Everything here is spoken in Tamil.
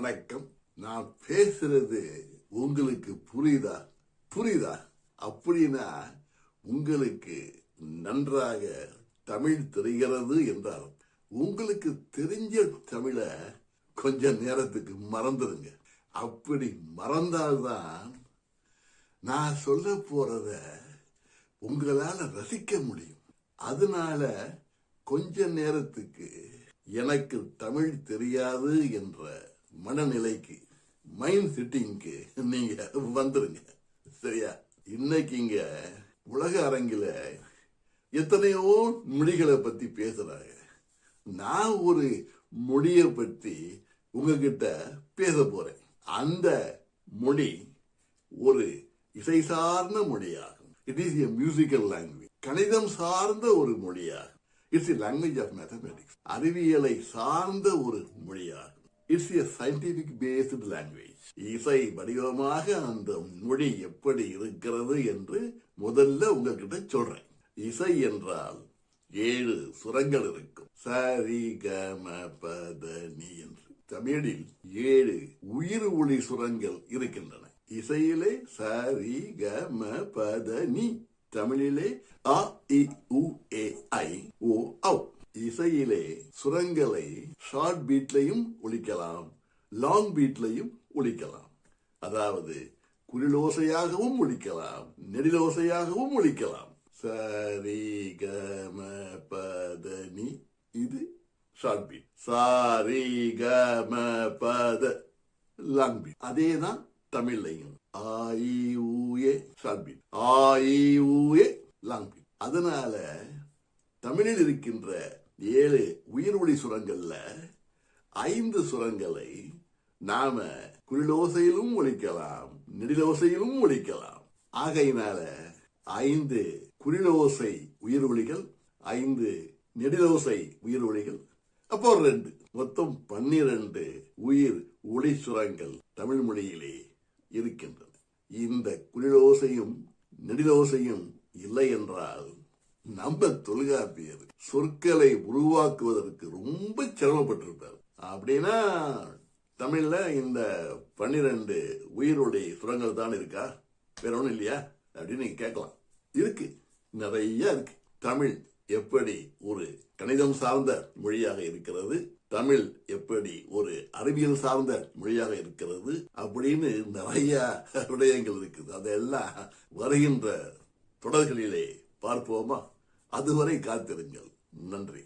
வணக்கம். நான் பேசுறது உங்களுக்கு புரியுதா? புரியுதா? அப்படின்னா உங்களுக்கு நன்றாக தமிழ் தெரிகிறது என்றால் உங்களுக்கு தெரிஞ்ச தமிழ கொஞ்ச நேரத்துக்கு மறந்துடுங்க. அப்படி மறந்தால்தான் நான் சொல்ல போறத உங்களால ரசிக்க முடியும். அதனால கொஞ்ச நேரத்துக்கு எனக்கு தமிழ் தெரியாது என்ற மனநிலைக்கு மைண்ட் செட்டிங்க்கு நீங்க வந்துருங்க. சரியா? இன்னைக்கு இங்க உலக அரங்கில எத்தனையோ மொழிகளை பத்தி பேசுறாங்க. நான் ஒரு மொழியை பற்றி உங்ககிட்ட பேச போறேன். அந்த மொழி ஒரு இசை சார்ந்த மொழியாகும். It is a musical language கணிதம் சார்ந்த ஒரு மொழியாகும். இட்ஸ் லாங்குவேஜ் ஆஃப் மேத்தமெட்டிக்ஸ் அறிவியலை சார்ந்த ஒரு மொழியாகும். Is a scientific based language இசை வடிவமாக அந்த மொழி எப்படி இருக்கிறது என்று முதல்ல உங்ககிட்ட சொல்றேன். இசை என்றால் ஏழு சுரங்கள் இருக்கும். சரி கம பத நீ என்று. தமிழில் ஏழு உயிர் ஒளி சுரங்கள் இருக்கின்றன. இசையிலே சரி கம பத நீ தமிழிலே அ இ உ ஏ ஐ ஓ ஔ. இசையிலே சுரங்களை ஷார்ட் பீட்லையும் ஒழிக்கலாம் லாங் பீட்லையும் ஒழிக்கலாம். அதாவது குரிலோசையாகவும் ஒழிக்கலாம் நெடிலோசையாகவும் ஒழிக்கலாம். சரி கம பதனி இது ஷார்ட் பீட். சாரி கம பத லாங் பீட். அதே தான் தமிழ்லையும் ஆஇ ஊஏ ஷார்ட் பீட். ஆஇ ஊஏ லாங் பீட். அதனால தமிழில் இருக்கின்ற ஏழு உயிர்வொளி சுரங்கள்ல ஐந்து சுரங்களை நாம குரிலோசையிலும் ஒழிக்கலாம் நெடிலோசையிலும் ஒழிக்கலாம். ஆகையினால ஐந்து குரிலோசை உயிர்வொலிகள் ஐந்து நெடிலோசை உயிர்வொலிகள் அப்போ ரெண்டு. மொத்தம் பன்னிரண்டு உயிர் ஒளி சுரங்கள் தமிழ் மொழியிலே இருக்கின்றன. இந்த குளிலோசையும் நெடிலோசையும் இல்லை என்றால் நம்ம தொல்காப்பியர் சொற்களை உருவாக்குவதற்கு ரொம்ப சிரமப்பட்டிருப்பார். அப்படின்னா தமிழ்ல இந்த பன்னிரண்டு உயிருடைய சுரங்கள் தான் இருக்கா? வேற ஒண்ணும் இல்லையா? அப்படின்னு நீங்க கேட்கலாம். இருக்கு. நிறைய இருக்கு. தமிழ் எப்படி ஒரு கணிதம் சார்ந்த மொழியாக இருக்கிறது? தமிழ் எப்படி ஒரு அறிவியல் சார்ந்த மொழியாக இருக்கிறது? அப்படின்னு நிறைய விடயங்கள் இருக்குது. அதெல்லாம் வருகின்ற தொடர்களிலே பார்ப்போமா? அதுவரை காத்திருங்கள். நன்றி.